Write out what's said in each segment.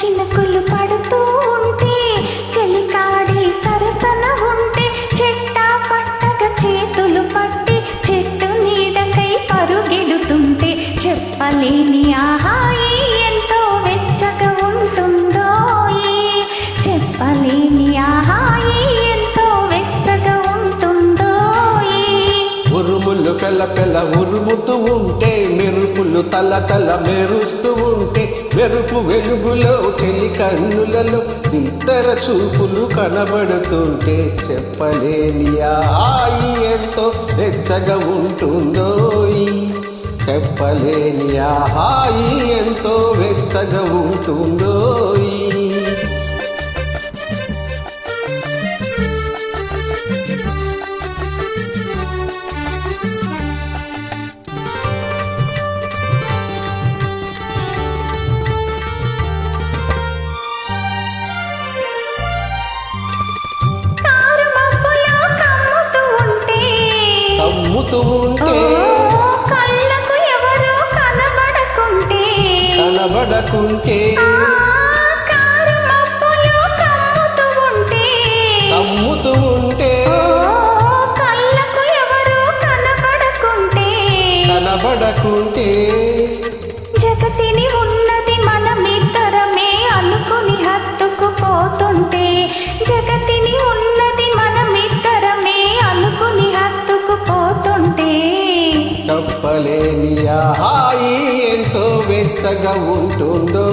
చినుకులు పడుతూ ఉంటే చెలికాడే సరసన ఉంటే చెట్ట పట్టక చేతులు పట్టి చెట్టు నీడకై పరుగెడుతుంటే చెప్పలేని ఆహాయి ఉరుములు పెళ్ళ పెళ్ళ ఉరుముతూ ఉంటే మెరుపులు తల తల మెరుస్తూ ఉంటే మెరుపు వెలుగులో చెలి కన్నులలో ఇతర చూపులు కనబడుతుంటే చెప్పలేని ఎంతో వెచ్చగా ఉంటుందో చెప్పలేని హాయి ఎంతో వెచ్చగా ఉంటుందో కమ్ముతూ ఉంటే కళ్ళకు ఎవరు కనబడకుంటే కనబడకుంటే జగతిని ఉన్నది మనమిద్దరమే అనుకుని హత్తుకుపోతుంటే జగతిని ఉన్నది మనమిద్దరమే అనుకుని హత్తుకుపోతుంటే. చెప్పలేని ఆ హాయి వెచ్చగా ఉంటుందో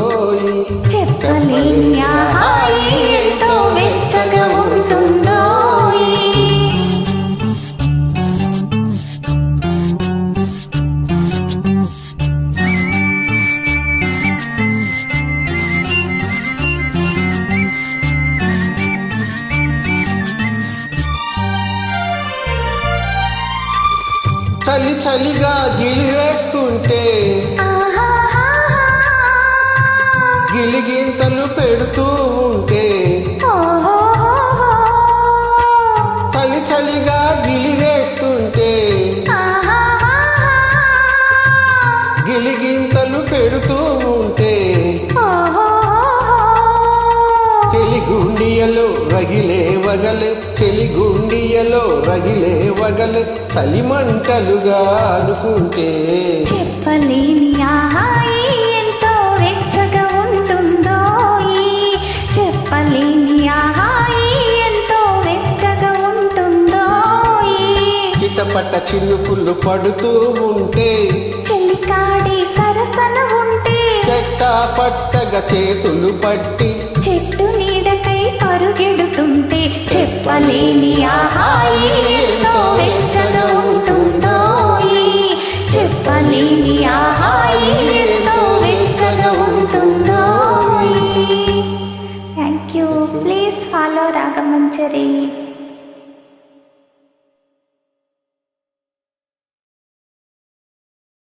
చెప్పలేని ఆ హాయి ఎంతో వెచ్చగా ఉంటుందో చలి చలిగా గిలివేస్తుంటే గిలిగింతలు పెడుతూ ఉంటే. చలి చలిగా గిలివేస్తుంటే. గిలిగింతలు పెడుతూ ఉంటే చెలిగుండియలో రగిలే వగలే చెలిగుండియలో రగిలే వగలే చలిమంటలుగా అనుకుంటే చెప్పలేని చిటపట చినుకులు పడుతూ ఉంటే సరసన ఉంటే చెట్ట పట్టగా చేతులు పట్టి చెట్టు నీడకై పరుగెడుతుంటే చెప్పలేని ఆహాయి